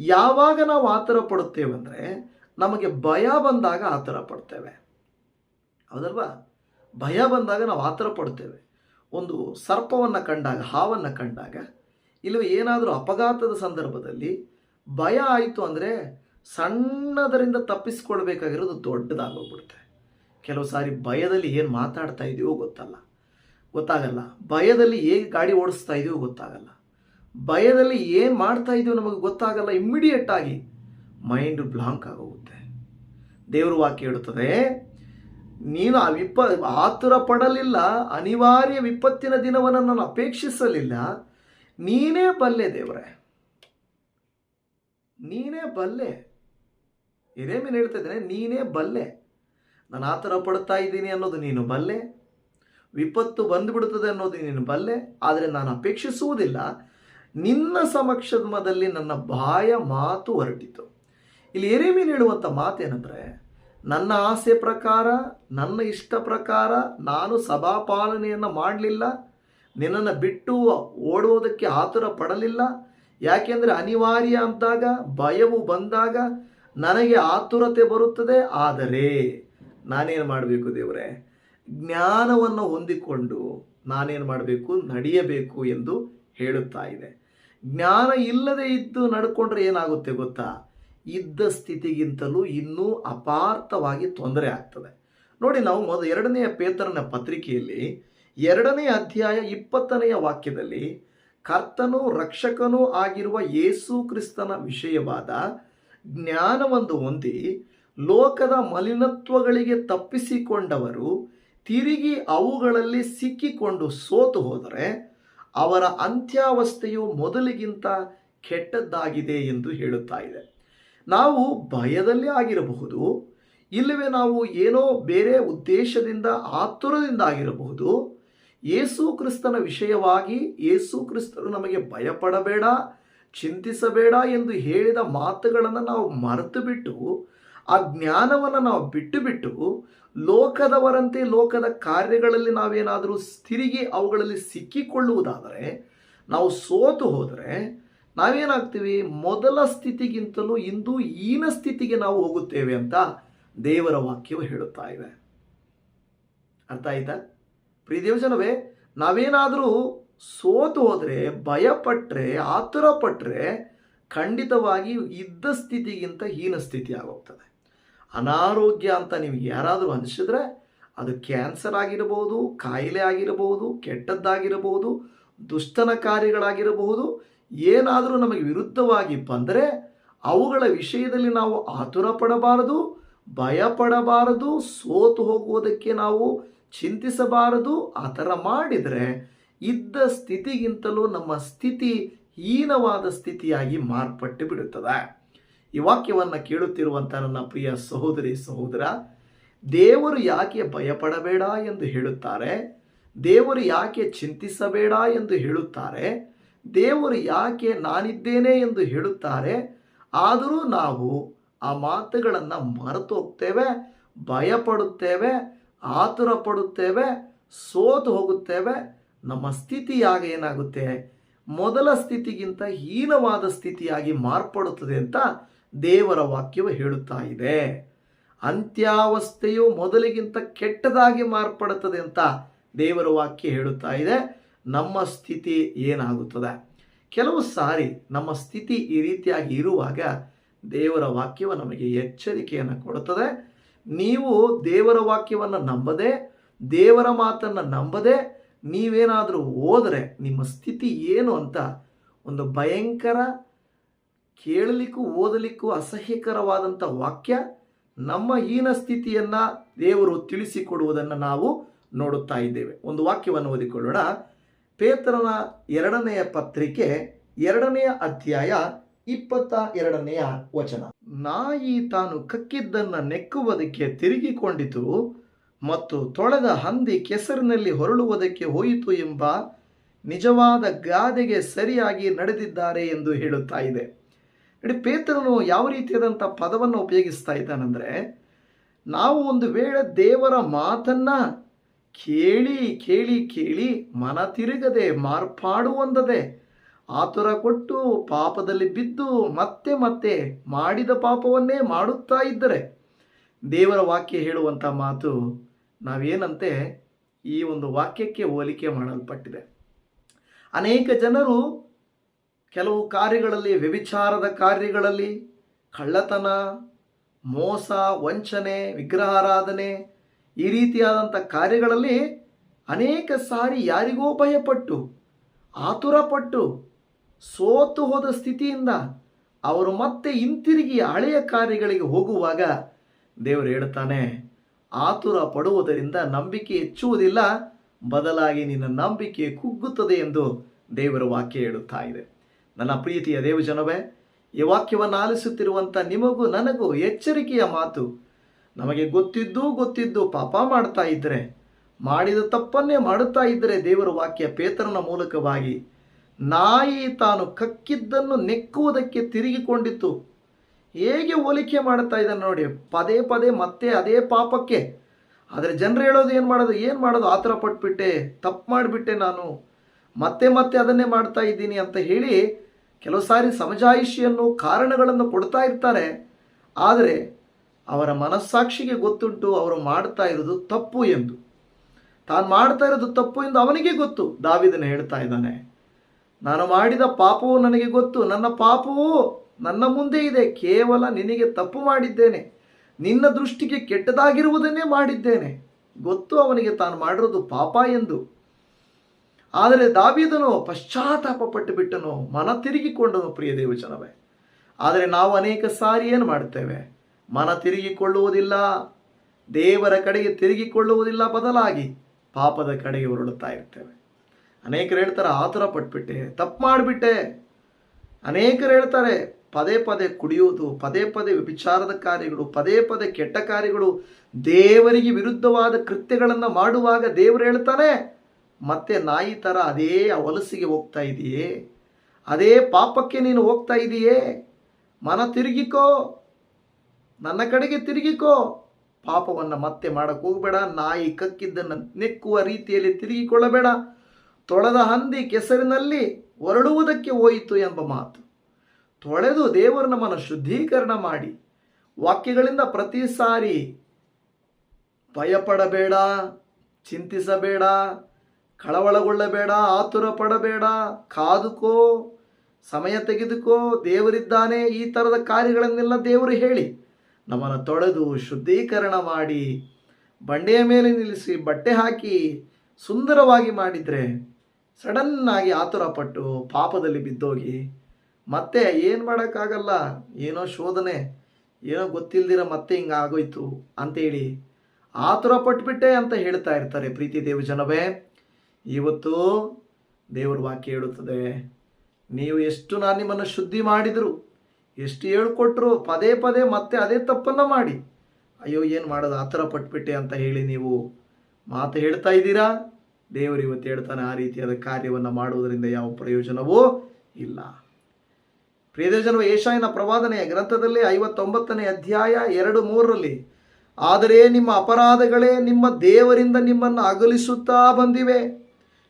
ಯಾವಾಗ ನಾವು ಆತರ ಪಡುತ್ತೇವೆ ಅಂದರೆ ನಮಗೆ ಭಯ ಬಂದಾಗ ಆತರ ಪಡ್ತೇವೆ. ಹೌದಲ್ವಾ? ಭಯ ಬಂದಾಗ ನಾವು ಆತರ ಪಡ್ತೇವೆ. ಒಂದು ಸರ್ಪವನ್ನು ಕಂಡಾಗ, ಹಾವನ್ನು ಕಂಡಾಗ, ಇಲ್ಲವೇ ಏನಾದರೂ ಅಪಘಾತದ ಸಂದರ್ಭದಲ್ಲಿ ಭಯ ಆಯಿತು ಅಂದರೆ ಸಣ್ಣದರಿಂದ ತಪ್ಪಿಸ್ಕೊಳ್ಬೇಕಾಗಿರೋದು ದೊಡ್ಡದಾಗೋಗ್ಬಿಡುತ್ತೆ. ಕೆಲವು ಸಾರಿ ಭಯದಲ್ಲಿ ಏನು ಮಾತಾಡ್ತಾ ಇದೆಯೋ ಗೊತ್ತಲ್ಲ. ಗೊತ್ತಾಗಲ್ಲ. ಭಯದಲ್ಲಿ ಹೇಗೆ ಗಾಡಿ ಓಡಿಸ್ತಾ ಇದೆಯೋ ಗೊತ್ತಾಗಲ್ಲ. ಭಯದಲ್ಲಿ ಏನು ಮಾಡ್ತಾ ಇದ್ದೀವಿ ನಮಗೆ ಗೊತ್ತಾಗಲ್ಲ ಇಮ್ಮಿಡಿಯೇಟ್ ಆಗಿ ಮೈಂಡ್ ಬ್ಲಾಂಕ್ ಆಗೋಗುತ್ತೆ. ದೇವರು ವಾಕ್ಯ ಹೇಳುತ್ತದೆ, ನೀನು ಆ ವಿಪ ಆತುರ ಪಡಲಿಲ್ಲ, ಅನಿವಾರ್ಯ ವಿಪತ್ತಿನ ದಿನವನ್ನು ನಾನು ಅಪೇಕ್ಷಿಸಲಿಲ್ಲ. ನೀನೇ ಬಲ್ಲೆ ದೇವರೇ. ನೀನೇ ಬಲ್ಲೆ. ಇದೇ ಮೇಲೆ ಹೇಳ್ತಾ ಇದ್ದೇನೆ, ನೀನೇ ಬಲ್ಲೆ. ನಾನು ಆತುರ ಪಡ್ತಾ ಇದ್ದೀನಿ ಅನ್ನೋದು ನೀನು ಬಲ್ಲೆ. ವಿಪತ್ತು ಬಂದುಬಿಡುತ್ತದೆ ಅನ್ನೋದು ನೀನು ಬಲ್ಲೆ. ಆದರೆ ನಾನು ಅಪೇಕ್ಷಿಸುವುದಿಲ್ಲ. ನಿನ್ನ ಸಮಕ್ಷಮದಲ್ಲಿ ನನ್ನ ಬಾಯ ಮಾತು ಹೊರಟಿತು. ಇಲ್ಲಿ ಎರೇಮೀನ್ ಹೇಳುವಂಥ ಮಾತೇನೆಂದರೆ, ನನ್ನ ಆಸೆ ಪ್ರಕಾರ, ನನ್ನ ಇಷ್ಟ ಪ್ರಕಾರ ನಾನು ಸಭಾಪಾಲನೆಯನ್ನು ಮಾಡಲಿಲ್ಲ. ನಿನ್ನನ್ನು ಬಿಟ್ಟು ಓಡುವುದಕ್ಕೆ ಆತುರ ಪಡಲಿಲ್ಲ. ಯಾಕೆಂದರೆ ಅನಿವಾರ್ಯ ಅಂದಾಗ, ಭಯವು ಬಂದಾಗ ನನಗೆ ಆತುರತೆ ಬರುತ್ತದೆ. ಆದರೆ ನಾನೇನು ಮಾಡಬೇಕು ದೇವರೇ? ಜ್ಞಾನವನ್ನು ಹೊಂದಿಕೊಂಡು ನಾನೇನು ಮಾಡಬೇಕು? ನಡೆಯಬೇಕು ಎಂದು ಹೇಳುತ್ತಾ ಇದೆ. ಜ್ಞಾನ ಇಲ್ಲದೆ ಇದ್ದು ನಡ್ಕೊಂಡ್ರೆ ಏನಾಗುತ್ತೆ ಗೊತ್ತಾ? ಇದ್ದ ಸ್ಥಿತಿಗಿಂತಲೂ ಇನ್ನೂ ಅಪಾರ್ಥವಾಗಿ ತೊಂದರೆ ಆಗ್ತದೆ. ನೋಡಿ ನಾವು ಮೊದಲು ಎರಡನೆಯ ಪೇತರನ ಪತ್ರಿಕೆಯಲ್ಲಿ ಎರಡನೇ ಅಧ್ಯಾಯ ಇಪ್ಪತ್ತನೆಯ ವಾಕ್ಯದಲ್ಲಿ ಕರ್ತನೂ ರಕ್ಷಕನೂ ಆಗಿರುವ ಯೇಸು ಕ್ರಿಸ್ತನ ವಿಷಯವಾದ ಜ್ಞಾನವೊಂದು ಹೊಂದಿ ಲೋಕದ ಮಲಿನತ್ವಗಳಿಗೆ ತಪ್ಪಿಸಿಕೊಂಡವರು ತಿರುಗಿ ಅವುಗಳಲ್ಲಿ ಸಿಕ್ಕಿಕೊಂಡು ಸೋತು ಹೋದರೆ ಅವರ ಅಂತ್ಯಾವಸ್ಥೆಯು ಮೊದಲಿಗಿಂತ ಕೆಟ್ಟದ್ದಾಗಿದೆ ಎಂದು ಹೇಳುತ್ತಾ ಇದೆ. ನಾವು ಭಯದಲ್ಲಿ ಆಗಿರಬಹುದು. ಇಲ್ಲವೇ ನಾವು ಏನೋ ಬೇರೆ ಉದ್ದೇಶದಿಂದ ಆತುರದಿಂದ ಆಗಿರಬಹುದು. ಯೇಸು ಕ್ರಿಸ್ತನ ವಿಷಯವಾಗಿ ಯೇಸು ಕ್ರಿಸ್ತರು ನಮಗೆ ಭಯಪಡಬೇಡ, ಚಿಂತಿಸಬೇಡ ಎಂದು ಹೇಳಿದ ಮಾತುಗಳನ್ನು ನಾವು ಮರೆತು ಬಿಟ್ಟು ಆ ಜ್ಞಾನವನ್ನು ನಾವು ಬಿಟ್ಟು ಬಿಟ್ಟು ಲೋಕದವರಂತೆ ಲೋಕದ ಕಾರ್ಯಗಳಲ್ಲಿ ನಾವೇನಾದರೂ ತಿರುಗಿ ಅವುಗಳಲ್ಲಿ ಸಿಕ್ಕಿಕೊಳ್ಳುವುದಾದರೆ, ನಾವು ಸೋತು ಹೋದರೆ ನಾವೇನಾಗ್ತೀವಿ? ಮೊದಲ ಸ್ಥಿತಿಗಿಂತಲೂ ಇಂದು ಈನ ಸ್ಥಿತಿಗೆ ನಾವು ಹೋಗುತ್ತೇವೆ ಅಂತ ದೇವರ ವಾಕ್ಯವು ಹೇಳುತ್ತಾ ಇದೆ. ಅರ್ಥ ಆಯ್ತಾ? ಪ್ರೀತಿಯೋಜನವೇ ನಾವೇನಾದರೂ ಸೋತು ಹೋದರೆ ಭಯಪಟ್ಟರೆ ಆತುರ ಪಟ್ಟರೆ ಖಂಡಿತವಾಗಿ ಇದ್ದ ಸ್ಥಿತಿಗಿಂತ ಹೀನ ಸ್ಥಿತಿ ಆಗೋಗ್ತದೆ ಅನಾರೋಗ್ಯ ಅಂತ ನಿಮ್ಗೆ ಯಾರಾದರೂ ಅನಿಸಿದ್ರೆ ಅದು ಕ್ಯಾನ್ಸರ್ ಆಗಿರಬಹುದು ಕಾಯಿಲೆ ಆಗಿರಬಹುದು ಕೆಟ್ಟದ್ದಾಗಿರಬಹುದು ದುಷ್ಟನ ಕಾರ್ಯಗಳಾಗಿರಬಹುದು ಏನಾದರೂ ನಮಗೆ ವಿರುದ್ಧವಾಗಿ ಬಂದರೆ ಅವುಗಳ ವಿಷಯದಲ್ಲಿ ನಾವು ಆತುರ ಪಡಬಾರದು ಭಯ ಪಡಬಾರದು ಸೋತು ಹೋಗುವುದಕ್ಕೆ ನಾವು ಚಿಂತಿಸಬಾರದು. ಆ ಥರ ಮಾಡಿದರೆ ಇದ್ದ ಸ್ಥಿತಿಗಿಂತಲೂ ನಮ್ಮ ಸ್ಥಿತಿ ಹೀನವಾದ ಸ್ಥಿತಿಯಾಗಿ ಮಾರ್ಪಟ್ಟು ಬಿಡುತ್ತದೆ. ಈ ವಾಕ್ಯವನ್ನು ಕೇಳುತ್ತಿರುವಂಥ ನನ್ನ ಪ್ರಿಯ ಸಹೋದರಿ, ಸಹೋದರ, ದೇವರು ಯಾಕೆ ಭಯಪಡಬೇಡ ಎಂದು ಹೇಳುತ್ತಾರೆ? ದೇವರು ಯಾಕೆ ಚಿಂತಿಸಬೇಡ ಎಂದು ಹೇಳುತ್ತಾರೆ? ದೇವರು ಯಾಕೆ ನಾನಿದ್ದೇನೆ ಎಂದು ಹೇಳುತ್ತಾರೆ? ಆದರೂ ನಾವು ಆ ಮಾತುಗಳನ್ನು ಮರೆತು ಹೋಗ್ತೇವೆ ಭಯಪಡುತ್ತೇವೆ ಆತುರ ಪಡುತ್ತೇವೆ ಸೋತು ಹೋಗುತ್ತೇವೆ. ನಮ್ಮ ಸ್ಥಿತಿಯಾಗ ಏನಾಗುತ್ತೆ? ಮೊದಲ ಸ್ಥಿತಿಗಿಂತ ಹೀನವಾದ ಸ್ಥಿತಿಯಾಗಿ ಮಾರ್ಪಡುತ್ತದೆ ಅಂತ ದೇವರ ವಾಕ್ಯವು ಹೇಳುತ್ತಾ ಇದೆ. ಅಂತ್ಯಾವಸ್ಥೆಯು ಮೊದಲಿಗಿಂತ ಕೆಟ್ಟದಾಗಿ ಮಾರ್ಪಡುತ್ತದೆ ಅಂತ ದೇವರ ವಾಕ್ಯ ಹೇಳುತ್ತಾ ಇದೆ. ನಮ್ಮ ಸ್ಥಿತಿ ಏನಾಗುತ್ತದೆ? ಕೆಲವು ಸಾರಿ ನಮ್ಮ ಸ್ಥಿತಿ ಈ ರೀತಿಯಾಗಿ ಇರುವಾಗ ದೇವರ ವಾಕ್ಯವು ನಮಗೆ ಎಚ್ಚರಿಕೆಯನ್ನು ಕೊಡುತ್ತದೆ. ನೀವು ದೇವರ ವಾಕ್ಯವನ್ನು ನಂಬದೆ, ದೇವರ ಮಾತನ್ನು ನಂಬದೆ, ನೀವೇನಾದರೂ ಹೋದರೆ ನಿಮ್ಮ ಸ್ಥಿತಿ ಏನು ಅಂತ ಒಂದು ಭಯಂಕರ ಕೇಳಲಿಕ್ಕೂ ಓದಲಿಕ್ಕೂ ಅಸಹ್ಯಕರವಾದಂಥ ವಾಕ್ಯ ನಮ್ಮ ಹೀನ ಸ್ಥಿತಿಯನ್ನು ದೇವರು ತಿಳಿಸಿಕೊಡುವುದನ್ನು ನಾವು ನೋಡುತ್ತಾ ಇದ್ದೇವೆ. ಒಂದು ವಾಕ್ಯವನ್ನು ಓದಿಕೊಳ್ಳೋಣ. ಪೇತ್ರನ ಎರಡನೆಯ ಪತ್ರಿಕೆ ಎರಡನೆಯ ಅಧ್ಯಾಯ ಇಪ್ಪತ್ತ ಎರಡನೆಯ ವಚನ. ನಾಯಿ ತಾನು ಕಕ್ಕಿದ್ದನ್ನು ನೆಕ್ಕುವುದಕ್ಕೆ ತಿರುಗಿಕೊಂಡಿತು ಮತ್ತು ತೊಳೆದ ಹಂದಿ ಕೆಸರಿನಲ್ಲಿ ಹೊರಳುವುದಕ್ಕೆ ಹೋಯಿತು ಎಂಬ ನಿಜವಾದ ಗಾದೆಗೆ ಸರಿಯಾಗಿ ನಡೆದಿದ್ದಾರೆ ಎಂದು ಹೇಳುತ್ತಾ ಇದೆ. ನೋಡಿ, ಪೇತ್ರನು ಯಾವ ರೀತಿಯಾದಂಥ ಪದವನ್ನು ಉಪಯೋಗಿಸ್ತಾ ಇದ್ದಾನಂದರೆ, ನಾವು ಒಂದು ವೇಳೆ ದೇವರ ಮಾತನ್ನ ಕೇಳಿ ಕೇಳಿ ಕೇಳಿ ಮನ ತಿರುಗದೆ ಮಾರ್ಪಾಡುವಂದದೆ ಆತುರ ಕೊಟ್ಟು ಪಾಪದಲ್ಲಿ ಬಿದ್ದು ಮತ್ತೆ ಮತ್ತೆ ಮಾಡಿದ ಪಾಪವನ್ನೇ ಮಾಡುತ್ತಾ ಇದ್ದರೆ, ದೇವರ ವಾಕ್ಯ ಹೇಳುವಂಥ ಮಾತು ನಾವೇನಂತೆ ಈ ಒಂದು ವಾಕ್ಯಕ್ಕೆ ಹೋಲಿಕೆ ಮಾಡಲ್ಪಟ್ಟಿದೆ. ಅನೇಕ ಜನರು ಕೆಲವು ಕಾರ್ಯಗಳಲ್ಲಿ, ವ್ಯಭಿಚಾರದ ಕಾರ್ಯಗಳಲ್ಲಿ ಕಳ್ಳತನ, ಮೋಸ, ವಂಚನೆ, ವಿಗ್ರಹಾರಾಧನೆ ಈ ರೀತಿಯಾದಂಥ ಕಾರ್ಯಗಳಲ್ಲಿ ಅನೇಕ ಸಾರಿ ಯಾರಿಗೋ ಭಯಪಟ್ಟು, ಆತುರಪಟ್ಟು ಸೋತು ಹೋದ ಸ್ಥಿತಿಯಿಂದ ಅವರು ಮತ್ತೆ ಹಿಂತಿರುಗಿ ಹಳೆಯ ಕಾರ್ಯಗಳಿಗೆ ಹೋಗುವಾಗ ದೇವರು ಹೇಳ್ತಾನೆ ಆತುರ ಪಡುವುದರಿಂದ ನಂಬಿಕೆ ಹೆಚ್ಚುವುದಿಲ್ಲ, ಬದಲಾಗಿ ನಿನ್ನ ನಂಬಿಕೆ ಕುಗ್ಗುತ್ತದೆ ಎಂದು ದೇವರ ವಾಕ್ಯ ಹೇಳುತ್ತಾ ಇದೆ. ನನ್ನ ಪ್ರೀತಿಯ ದೇವಜನವೇ, ಈ ವಾಕ್ಯವನ್ನು ಆಲಿಸುತ್ತಿರುವಂಥ ನಿಮಗೂ ನನಗೂ ಎಚ್ಚರಿಕೆಯ ಮಾತು. ನಮಗೆ ಗೊತ್ತಿದ್ದೂ ಗೊತ್ತಿದ್ದು ಪಾಪ ಮಾಡ್ತಾ ಇದ್ದರೆ ಮಾಡಿದ ತಪ್ಪನ್ನೇ ಮಾಡುತ್ತಾ ಇದ್ದರೆ ದೇವರ ವಾಕ್ಯ ಪೇತ್ರನ ಮೂಲಕವಾಗಿ, ನಾಯಿ ತಾನು ಕಕ್ಕಿದ್ದನ್ನು ನೆಕ್ಕುವುದಕ್ಕೆ ತಿರುಗಿಕೊಂಡಿತ್ತು. ಹೇಗೆ ಹೋಲಿಕೆ ಮಾಡ್ತಾ ಇದ್ದಾನೆ ನೋಡಿ, ಪದೇ ಪದೇ ಮತ್ತೆ ಅದೇ ಪಾಪಕ್ಕೆ. ಆದರೆ ಜನರು ಹೇಳೋದು ಏನು ಮಾಡೋದು ಏನು ಮಾಡೋದು? ಆತರ ಪಟ್ಬಿಟ್ಟೆ ತಪ್ಪು ಮಾಡಿಬಿಟ್ಟೆ ನಾನು. ಮತ್ತೆ ಮತ್ತೆ ಅದನ್ನೇ ಮಾಡ್ತಾ ಇದ್ದೀನಿ ಅಂತ ಹೇಳಿ ಕೆಲವು ಸಾರಿ ಸಮಜಾಯಿಷಿಯನ್ನು ಕಾರಣಗಳನ್ನು ಕೊಡ್ತಾ ಇರ್ತಾರೆ. ಆದರೆ ಅವರ ಮನಸ್ಸಾಕ್ಷಿಗೆ ಗೊತ್ತುಂಟು, ಅವರು ಮಾಡ್ತಾ ಇರೋದು ತಪ್ಪು ಎಂದು. ತಾನು ಮಾಡ್ತಾ ಇರೋದು ತಪ್ಪು ಎಂದು ಅವನಿಗೆ ಗೊತ್ತು. ದಾವಿದನ ಹೇಳ್ತಾ ಇದ್ದಾನೆ, ನಾನು ಮಾಡಿದ ಪಾಪವು ನನಗೆ ಗೊತ್ತು. ನನ್ನ ಪಾಪವು ನನ್ನ ಮುಂದೆ ಇದೆ. ಕೇವಲ ನಿನಗೆ ತಪ್ಪು ಮಾಡಿದ್ದೇನೆ. ನಿನ್ನ ದೃಷ್ಟಿಗೆ ಕೆಟ್ಟದಾಗಿರುವುದನ್ನೇ ಮಾಡಿದ್ದೇನೆ. ಗೊತ್ತು ಅವನಿಗೆ ತಾನು ಮಾಡಿರೋದು ಪಾಪ ಎಂದು. ಆದರೆ ದಾವಿದನು ಪಶ್ಚಾತ್ತಾಪ ಪಟ್ಟು ಬಿಟ್ಟನು, ಮನ ತಿರುಗಿಕೊಂಡನು, ಪ್ರಿಯ ದೇವಜನವೇ. ಆದರೆ ನಾವು ಅನೇಕ ಸಾರಿ ಏನು ಮಾಡ್ತೇವೆ ಮನ ತಿರುಗಿಕೊಳ್ಳುವುದಿಲ್ಲ, ದೇವರ ಕಡೆಗೆ ತಿರುಗಿಕೊಳ್ಳುವುದಿಲ್ಲ ಬದಲಾಗಿ ಪಾಪದ ಕಡೆಗೆ ಹೊರಳುತ್ತಾ ಇರ್ತೇವೆ. ಅನೇಕರು ಹೇಳ್ತಾರೆ, ಆತುರ ಪಟ್ಬಿಟ್ಟೆ, ತಪ್ಪು ಮಾಡಿಬಿಟ್ಟೆ. ಅನೇಕರು ಹೇಳ್ತಾರೆ, ಪದೇ ಪದೇ ಕುಡಿಯುವುದು, ಪದೇ ಪದೇ ವಿಚಾರದ ಕಾರ್ಯಗಳು, ಪದೇ ಪದೇ ಕೆಟ್ಟ ಕಾರ್ಯಗಳು ದೇವರಿಗೆ ವಿರುದ್ಧವಾದ ಕೃತ್ಯಗಳನ್ನು ಮಾಡುವಾಗ ದೇವರು ಹೇಳ್ತಾನೆ ಮತ್ತೆ ನಾಯಿ ಥರ ಅದೇ ಹೊಲಸಿಗೆ ಹೋಗ್ತಾ ಇದೆಯೇ? ಅದೇ ಪಾಪಕ್ಕೆ ನೀನು ಹೋಗ್ತಾ ಇದೆಯೇ? ಮನ ತಿರುಗಿಕೋ. ನನ್ನ ಕಡೆಗೆ ತಿರುಗಿಕೋ. ಪಾಪವನ್ನು ಮತ್ತೆ ಮಾಡಕ್ಕೆ ಹೋಗಬೇಡ. ನಾಯಿ ಕಕ್ಕಿದ್ದನ್ನು ನೆಕ್ಕುವ ರೀತಿಯಲ್ಲಿ ತಿರುಗಿಕೊಳ್ಳಬೇಡ. ತೊಳೆದ ಹಂದಿ ಕೆಸರಿನಲ್ಲಿ ಹೊರಡುವುದಕ್ಕೆ ಹೋಯಿತು ಎಂಬ ಮಾತು. ತೊಳೆದು ದೇವರ ನಮ್ಮನ್ನು ಶುದ್ಧೀಕರಣ ಮಾಡಿ. ವಾಕ್ಯಗಳಿಂದ ಪ್ರತಿ ಸಾರಿ ಭಯಪಡಬೇಡ, ಚಿಂತಿಸಬೇಡ ಕಳವಳಗೊಳ್ಳಬೇಡ ಆತುರ ಪಡಬೇಡ ಕಾದುಕೋ, ಸಮಯ ತೆಗೆದುಕೋ. ದೇವರಿದ್ದಾನೆ, ಈ ಥರದ ಕಾರ್ಯಗಳನ್ನೆಲ್ಲ ದೇವರು ಹೇಳಿ. ನಮ್ಮನ್ನು ತೊಳೆದು ಶುದ್ಧೀಕರಣ ಮಾಡಿ, ಬಂಡೆಯ ಮೇಲೆ ನಿಲ್ಲಿಸಿ, ಬಟ್ಟೆ ಹಾಕಿ, ಸುಂದರವಾಗಿ ಮಾಡಿದರೆ ಸಡನ್ನಾಗಿ ಆತುರ ಪಟ್ಟು ಪಾಪದಲ್ಲಿ ಬಿದ್ದೋಗಿ, ಮತ್ತೆ ಏನು ಮಾಡೋಕ್ಕಾಗಲ್ಲ? ಏನೋ ಶೋಧನೆ, ಏನೋ ಗೊತ್ತಿಲ್ದಿರ ಮತ್ತೆ ಹಿಂಗೆ ಆಗೋಯ್ತು ಅಂತೇಳಿ ಆತುರ ಪಟ್ಬಿಟ್ಟೆ ಅಂತ ಹೇಳ್ತಾ ಇರ್ತಾರೆ ಪ್ರೀತಿ ದೇವಜನವೇ. ಇವತ್ತು ದೇವರ ವಾಕ್ಯ ಹೇಳುತ್ತದೆ, ನೀವು ಎಷ್ಟು ನಾನು ನಿಮ್ಮನ್ನು ಶುದ್ಧಿ ಮಾಡಿದರು, ಎಷ್ಟು ಹೇಳ್ಕೊಟ್ರು ಪದೇ ಪದೇ ಮತ್ತೆ ಅದೇ ತಪ್ಪನ್ನು ಮಾಡಿ. ಅಯ್ಯೋ, ಏನು ಮಾಡೋದು? ಆ ಥರ ಪಟ್ಬಿಟ್ಟೆ ಅಂತ ಹೇಳಿ ನೀವು ಮಾತು ಹೇಳ್ತಾ ಇದ್ದೀರಾ? ದೇವರು ಇವತ್ತು ಹೇಳ್ತಾನೆ ಆ ರೀತಿಯಾದ ಕಾರ್ಯವನ್ನು ಮಾಡುವುದರಿಂದ ಯಾವ ಪ್ರಯೋಜನವೂ ಇಲ್ಲ. ಪ್ರಿಯದರ್ಶನ ಏಷಾಯನ ಪ್ರವಾದನೆಯ ಗ್ರಂಥದಲ್ಲಿ ಐವತ್ತೊಂಬತ್ತನೇ ಅಧ್ಯಾಯ ಎರಡು ಮೂರರಲ್ಲಿ, ಆದರೆ ನಿಮ್ಮ ಅಪರಾಧಗಳೇ ನಿಮ್ಮ ದೇವರಿಂದ ನಿಮ್ಮನ್ನು ಅಗಲಿಸುತ್ತಾ ಬಂದಿವೆ.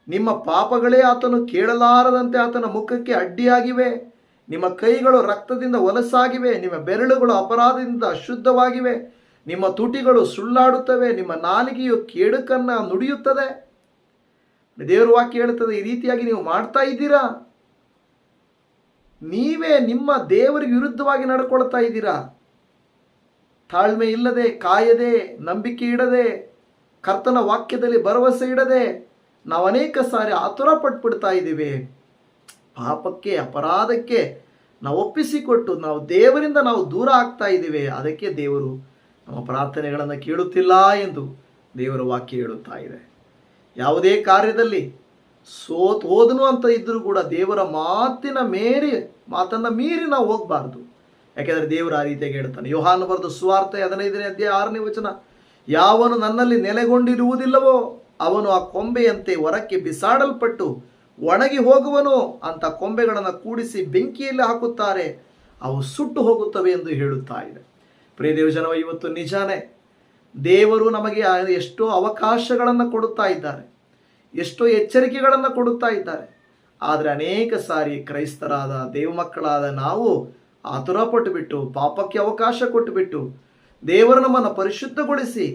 ನಿಮ್ಮ ಪಾಪಗಳೇ ಆತನು ಕೇಳಲಾರದಂತೆ ಆತನ ಮುಖಕ್ಕೆ ಅಡ್ಡಿಯಾಗಿವೆ. ನಿಮ್ಮ ಕೈಗಳು ರಕ್ತದಿಂದ ಒಲಸಾಗಿವೆ ನಿಮ್ಮ ಬೆರಳುಗಳು ಅಪರಾಧದಿಂದ ಅಶುದ್ಧವಾಗಿವೆ. ನಿಮ್ಮ ತುಟಿಗಳು ಸುಳ್ಳಾಡುತ್ತವೆ. ನಿಮ್ಮ ನಾಲಿಗೆಯು ಕೇಡುಕನ್ನು ನುಡಿಯುತ್ತದೆ. ದೇವರ ವಾಕ್ಯ ಹೇಳುತ್ತದೆ, ಈ ರೀತಿಯಾಗಿ ನೀವು ಮಾಡ್ತಾ ಇದ್ದೀರಾ? ನೀವೇ ನಿಮ್ಮ ದೇವರಿಗೆ ವಿರುದ್ಧವಾಗಿ ನಡ್ಕೊಳ್ತಾ ಇದ್ದೀರಾ? ತಾಳ್ಮೆ ಇಲ್ಲದೆ, ಕಾಯದೆ, ನಂಬಿಕೆ ಇಡದೆ, ಕರ್ತನ ವಾಕ್ಯದಲ್ಲಿ ಭರವಸೆ ಇಡದೆ ನಾವು ಅನೇಕ ಸಾರಿ ಆತುರ ಪಟ್ಬಿಡ್ತಾ ಇದ್ದೀವಿ. ಪಾಪಕ್ಕೆ, ಅಪರಾಧಕ್ಕೆ ನಾವು ಒಪ್ಪಿಸಿಕೊಟ್ಟು ನಾವು ದೇವರಿಂದ ನಾವು ದೂರ ಆಗ್ತಾ ಇದ್ದೀವಿ. ಅದಕ್ಕೆ ದೇವರು ನಮ್ಮ ಪ್ರಾರ್ಥನೆಗಳನ್ನು ಕೇಳುತ್ತಿಲ್ಲ ಎಂದು ದೇವರ ವಾಕ್ಯ ಹೇಳುತ್ತಾ ಇದೆ. ಯಾವುದೇ ಕಾರ್ಯದಲ್ಲಿ ಸೋತ್ ಹೋದನು ಅಂತ ಇದ್ದರೂ ಕೂಡ ದೇವರ ಮಾತಿನ ಮೇರಿ, ಮಾತನ್ನು ಮೀರಿ ನಾವು ಹೋಗಬಾರ್ದು. ಯಾಕೆಂದರೆ ದೇವರು ಆ ರೀತಿಯಾಗಿ ಹೇಳ್ತಾನೆ ಯೋಹಾನು ಬರೆದು ಸುವಾರ್ತೆ ಹದಿನೈದನೇ ಅಧ್ಯಾಯ ಆರನೇ ವಚನ, ಯಾವನು ನನ್ನಲ್ಲಿ ನೆಲೆಗೊಂಡಿರುವುದಿಲ್ಲವೋ ಅವನು ಆ ಕೊಂಬೆಯಂತೆ ಹೊರಕ್ಕೆ ಬಿಸಾಡಲ್ಪಟ್ಟು ಒಣಗಿ ಹೋಗುವನು ಅಂತ ಕೊಂಬೆಗಳನ್ನು ಕೂಡಿಸಿ ಬೆಂಕಿಯಲ್ಲಿ ಹಾಕುತ್ತಾರೆ, ಅವು ಸುಟ್ಟು ಹೋಗುತ್ತವೆ ಎಂದು ಹೇಳುತ್ತಾ ಇದೆ. ಪ್ರಿಯ ದೇವಜನವ, ಇವತ್ತು ನಿಜಾನೇ ದೇವರು ನಮಗೆ ಎಷ್ಟೋ ಅವಕಾಶಗಳನ್ನು ಕೊಡುತ್ತಾ ಇದ್ದಾರೆ, ಎಷ್ಟೋ ಎಚ್ಚರಿಕೆಗಳನ್ನು ಕೊಡುತ್ತಾ ಇದ್ದಾರೆ. ಆದರೆ ಅನೇಕ ಸಾರಿ ಕ್ರೈಸ್ತರಾದ ದೇವಮಕ್ಕಳಾದ ನಾವು ಆತುರ ಪಟ್ಟುಬಿಟ್ಟು ಪಾಪಕ್ಕೆ ಅವಕಾಶ ಕೊಟ್ಟುಬಿಟ್ಟು ದೇವರು ನಮ್ಮನ್ನು ಪರಿಶುದ್ಧಗೊಳಿಸಿ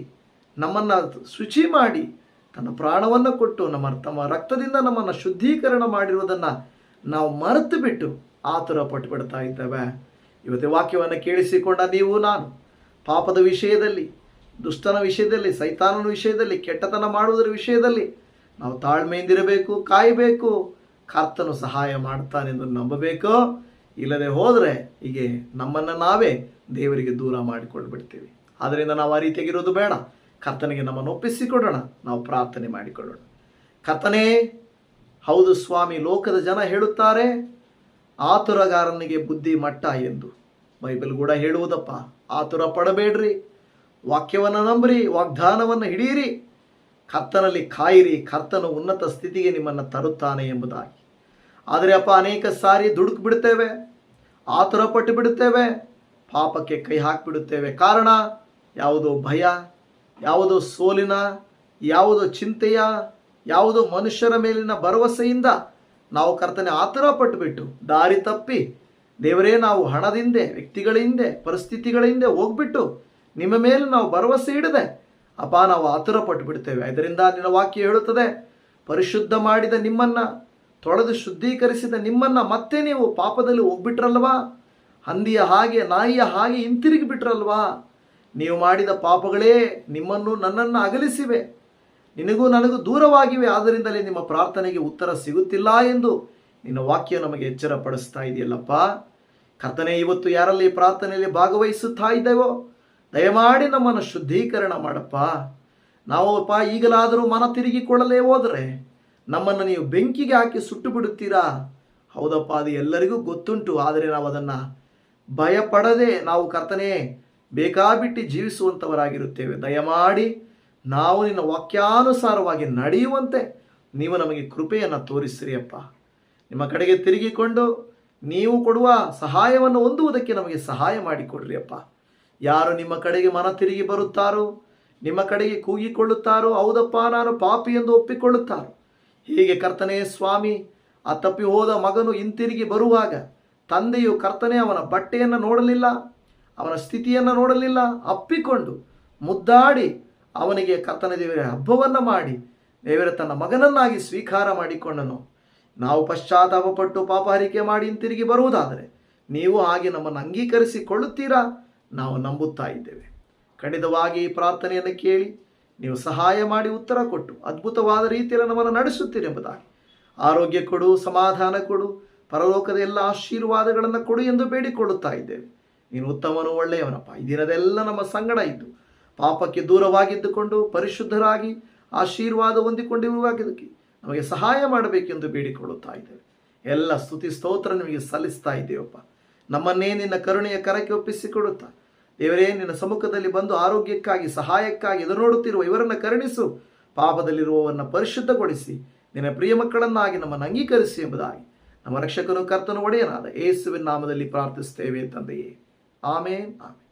ನಮ್ಮನ್ನು ಶುಚಿ ಮಾಡಿ ತನ್ನ ಪ್ರಾಣವನ್ನು ಕೊಟ್ಟು ನಮ್ಮ ತಮ್ಮ ರಕ್ತದಿಂದ ನಮ್ಮನ್ನು ಶುದ್ಧೀಕರಣ ಮಾಡಿರುವುದನ್ನು ನಾವು ಮರೆತು ಬಿಟ್ಟು ಆತುರ ಪಟ್ಟು ಬಿಡ್ತಾ ಇದ್ದೇವೆ. ಇವತ್ತು ವಾಕ್ಯವನ್ನು ಕೇಳಿಸಿಕೊಂಡ ನೀವು ನಾನು ಪಾಪದ ವಿಷಯದಲ್ಲಿ, ದುಷ್ಟನ ವಿಷಯದಲ್ಲಿ, ಸೈತಾನನ ವಿಷಯದಲ್ಲಿ, ಕೆಟ್ಟತನ ಮಾಡುವುದರ ವಿಷಯದಲ್ಲಿ ನಾವು ತಾಳ್ಮೆಯಿಂದಿರಬೇಕು, ಕಾಯಬೇಕು. ಕರ್ತನು ಸಹಾಯ ಮಾಡ್ತಾನೆಂದು ನಂಬಬೇಕು? ಇಲ್ಲದೆ ಹೋದರೆ ಹೀಗೆ ನಮ್ಮನ್ನು ನಾವೇ ದೇವರಿಗೆ ದೂರ ಮಾಡಿಕೊಂಡು ಬಿಡ್ತೀವಿ ಆದ್ದರಿಂದ ನಾವು ಆ ರೀತಿಯಾಗಿರೋದು ಬೇಡ. ಕರ್ತನಿಗೆ ನಮ್ಮನ್ನು ಒಪ್ಪಿಸಿಕೊಡೋಣ. ನಾವು ಪ್ರಾರ್ಥನೆ ಮಾಡಿಕೊಳ್ಳೋಣ. ಕರ್ತನೇ, ಹೌದು ಸ್ವಾಮಿ, ಲೋಕದ ಜನ ಹೇಳುತ್ತಾರೆ, ಆತುರಗಾರನಿಗೆ ಬುದ್ಧಿ ಮಟ್ಟ ಎಂದು. ಬೈಬಲ್ ಕೂಡ ಹೇಳುವುದಪ್ಪ, ಆತುರ ಪಡಬೇಡ್ರಿ, ವಾಕ್ಯವನ್ನು ನಂಬ್ರಿ, ವಾಗ್ದಾನವನ್ನು ಹಿಡಿಯಿರಿ ಕರ್ತನಲ್ಲಿ ಕಾಯಿರಿ, ಕರ್ತನು ಉನ್ನತ ಸ್ಥಿತಿಗೆ ನಿಮ್ಮನ್ನು ತರುತ್ತಾನೆ ಎಂಬುದಾಗಿ. ಆದರೆ ಅಪ್ಪ, ಅನೇಕ ಸಾರಿ ದುಡುಕು ಬಿಡುತ್ತೇವೆ ಆತುರ ಪಟ್ಟು ಬಿಡುತ್ತೇವೆ ಪಾಪಕ್ಕೆ ಕೈ ಹಾಕಿಬಿಡುತ್ತೇವೆ. ಕಾರಣ, ಯಾವುದೋ ಭಯ ಯಾವುದೋ ಸೋಲಿನ, ಯಾವುದೋ ಚಿಂತೆಯ, ಯಾವುದು ಮನುಷ್ಯರ ಮೇಲಿನ ಭರವಸೆಯಿಂದ ನಾವು ಕರ್ತನೆ ಆತುರ ಪಟ್ಟುಬಿಟ್ಟು ದಾರಿ ತಪ್ಪಿ ದೇವರೇ, ನಾವು ಹಣದಿಂದೆ ವ್ಯಕ್ತಿಗಳ ಹಿಂದೆ ಪರಿಸ್ಥಿತಿಗಳ ಹೋಗ್ಬಿಟ್ಟು ನಿಮ್ಮ ಮೇಲೆ ನಾವು ಭರವಸೆ ಇಡದೆ ಅಪ್ಪ ನಾವು ಆತುರ ಪಟ್ಟು ಬಿಡ್ತೇವೆ ಇದರಿಂದ ನಿನ್ನ ವಾಕ್ಯ ಹೇಳುತ್ತದೆ, ಪರಿಶುದ್ಧ ಮಾಡಿದ ನಿಮ್ಮನ್ನ, ತೊಳೆದು ಶುದ್ಧೀಕರಿಸಿದ ನಿಮ್ಮನ್ನ ಮತ್ತೆ ನೀವು ಪಾಪದಲ್ಲಿ ಹೋಗ್ಬಿಟ್ರಲ್ವಾ? ಹಂದಿಯ ಹಾಗೆ, ನಾಯಿಯ ಹಾಗೆ ಹಿಂತಿರುಗಿ ಬಿಟ್ರಲ್ವಾ ನೀವು ಮಾಡಿದ ಪಾಪಗಳೇ ನಿಮ್ಮನ್ನು ನನ್ನನ್ನು ಅಗಲಿಸಿವೆ. ನಿನಗೂ ನನಗೂ ದೂರವಾಗಿವೆ. ಆದ್ದರಿಂದಲೇ ನಿಮ್ಮ ಪ್ರಾರ್ಥನೆಗೆ ಉತ್ತರ ಸಿಗುತ್ತಿಲ್ಲ ಎಂದು ನಿನ್ನ ವಾಕ್ಯ ನಮಗೆ ಎಚ್ಚರ ಪಡಿಸ್ತಾ ಇದೆಯಲ್ಲಪ್ಪ. ಕರ್ತನೆ, ಇವತ್ತು ಯಾರಲ್ಲಿ ಪ್ರಾರ್ಥನೆಯಲ್ಲಿ ಭಾಗವಹಿಸುತ್ತಾ ಇದ್ದೇವೋ, ದಯಮಾಡಿ ನಮ್ಮನ್ನು ಶುದ್ಧೀಕರಣ ಮಾಡಪ್ಪ. ನಾವು ಅಪ್ಪ ಈಗಲಾದರೂ ಮನ ತಿರುಗಿಕೊಳ್ಳಲೇ ಹೋದರೆ ನಮ್ಮನ್ನು ನೀವು ಬೆಂಕಿಗೆ ಹಾಕಿ ಸುಟ್ಟು ಬಿಡುತ್ತೀರಾ ಹೌದಪ್ಪ, ಅದು ಎಲ್ಲರಿಗೂ ಗೊತ್ತುಂಟು. ಆದರೆ ನಾವು ಅದನ್ನು ಭಯಪಡದೆ ನಾವು ಕರ್ತನೆ ಬೇಕಾಬಿಟ್ಟು ಜೀವಿಸುವಂಥವರಾಗಿರುತ್ತೇವೆ ದಯಮಾಡಿ ನಾವು ನಿನ್ನ ವಾಕ್ಯಾನುಸಾರವಾಗಿ ನಡೆಯುವಂತೆ ನೀವು ನಮಗೆ ಕೃಪೆಯನ್ನು ತೋರಿಸಿರಿ ಅಪ್ಪ. ನಿಮ್ಮ ಕಡೆಗೆ ತಿರುಗಿಕೊಂಡು ನೀವು ಕೊಡುವ ಸಹಾಯವನ್ನು ಹೊಂದುವುದಕ್ಕೆ ನಮಗೆ ಸಹಾಯ ಮಾಡಿಕೊಡ್ರಿ ಅಪ್ಪ. ಯಾರು ನಿಮ್ಮ ಕಡೆಗೆ ಮನ ತಿರುಗಿ ಬರುತ್ತಾರೋ, ನಿಮ್ಮ ಕಡೆಗೆ ಕೂಗಿಕೊಳ್ಳುತ್ತಾರೋ, ಹೌದಪ್ಪ, ನಾನು ಪಾಪಿ ಎಂದು ಒಪ್ಪಿಕೊಳ್ಳುತ್ತಾರೋ? ಹೀಗೆ ಕರ್ತನೇ ಸ್ವಾಮಿ ಆ ತಪ್ಪಿ ಹೋದ ಮಗನು ಹಿಂತಿರುಗಿ ಬರುವಾಗ ತಂದೆಯು ಕರ್ತನೆ ಅವನ ಬಟ್ಟೆಯನ್ನು ನೋಡಲಿಲ್ಲ. ಅವನ ಸ್ಥಿತಿಯನ್ನು ನೋಡಲಿಲ್ಲ. ಅಪ್ಪಿಕೊಂಡು ಮುದ್ದಾಡಿ ಅವನಿಗೆ ಕರ್ತನ ದೇವರ ಹಬ್ಬವನ್ನು ಮಾಡಿ, ದೇವರ ತನ್ನ ಮಗನನ್ನಾಗಿ ಸ್ವೀಕಾರ ಮಾಡಿಕೊಂಡನು. ನಾವು ಪಶ್ಚಾತ್ತಾಪಪಟ್ಟು ಪಾಪಹರಿಕೆ ಮಾಡಿ ಹಿಂತಿರುಗಿ ಬರುವುದಾದರೆ ನೀವು ಹಾಗೆ ನಮ್ಮನ್ನು ಅಂಗೀಕರಿಸಿಕೊಳ್ಳುತ್ತೀರಾ? ನಾವು ನಂಬುತ್ತಾ ಇದ್ದೇವೆ. ಖಂಡಿತವಾಗಿ ಈ ಪ್ರಾರ್ಥನೆಯನ್ನು ಕೇಳಿ ನೀವು ಸಹಾಯ ಮಾಡಿ ಉತ್ತರ ಕೊಟ್ಟು ಅದ್ಭುತವಾದ ರೀತಿಯಲ್ಲಿ ನಮ್ಮನ್ನು ನಡೆಸುತ್ತೀರಿ ಎಂಬುದಾಗಿ. ಆರೋಗ್ಯ ಕೊಡು, ಸಮಾಧಾನ ಕೊಡು, ಪರಲೋಕದ ಎಲ್ಲ ಆಶೀರ್ವಾದಗಳನ್ನು ಕೊಡು ಎಂದು ಬೇಡಿಕೊಳ್ಳುತ್ತಾ ಇದ್ದೇವೆ. ನೀನು ಉತ್ತಮನು ಒಳ್ಳೆಯವನಪ್ಪ. ಈ ದಿನದೆಲ್ಲ ನಮ್ಮ ಸಂಗಡ ಇದ್ದು, ಪಾಪಕ್ಕೆ ದೂರವಾಗಿದ್ದುಕೊಂಡು ಪರಿಶುದ್ಧರಾಗಿ ಆಶೀರ್ವಾದ ಹೊಂದಿಕೊಂಡಿರುವಾಗಿದ್ದಕ್ಕೆ ನಮಗೆ ಸಹಾಯ ಮಾಡಬೇಕೆಂದು ಬೇಡಿಕೊಳ್ಳುತ್ತಾ ಇದ್ದೇವೆ. ಎಲ್ಲ ಸ್ತುತಿ ಸ್ತೋತ್ರ ನಿಮಗೆ ಸಲ್ಲಿಸ್ತಾ ಇದ್ದೇವಪ್ಪ. ನಮ್ಮನ್ನೇ ನಿನ್ನ ಕರುಣೆಯ ಕರಕ್ಕೆ ಒಪ್ಪಿಸಿಕೊಡುತ್ತಾ. ದೇವರೇ, ನಿನ್ನ ಸಮ್ಮುಖದಲ್ಲಿ ಬಂದು ಆರೋಗ್ಯಕ್ಕಾಗಿ, ಸಹಾಯಕ್ಕಾಗಿ ಎದುರು ನೋಡುತ್ತಿರುವ ಇವರನ್ನು ಕರುಣಿಸು. ಪಾಪದಲ್ಲಿರುವವರನ್ನ ಪರಿಶುದ್ಧಗೊಳಿಸಿ, ನಿನ್ನ ಪ್ರಿಯ ಮಕ್ಕಳನ್ನಾಗಿ ನಮ್ಮನ್ನು ಅಂಗೀಕರಿಸಿ ಎಂಬುದಾಗಿ ನಮ್ಮ ರಕ್ಷಕನು ಕರ್ತನು ಒಡೆಯನಾದ ಯೇಸುವಿನ ನಾಮದಲ್ಲಿ ಪ್ರಾರ್ಥಿಸುತ್ತೇವೆ ತಂದೆಯೇ. Amen. Amen.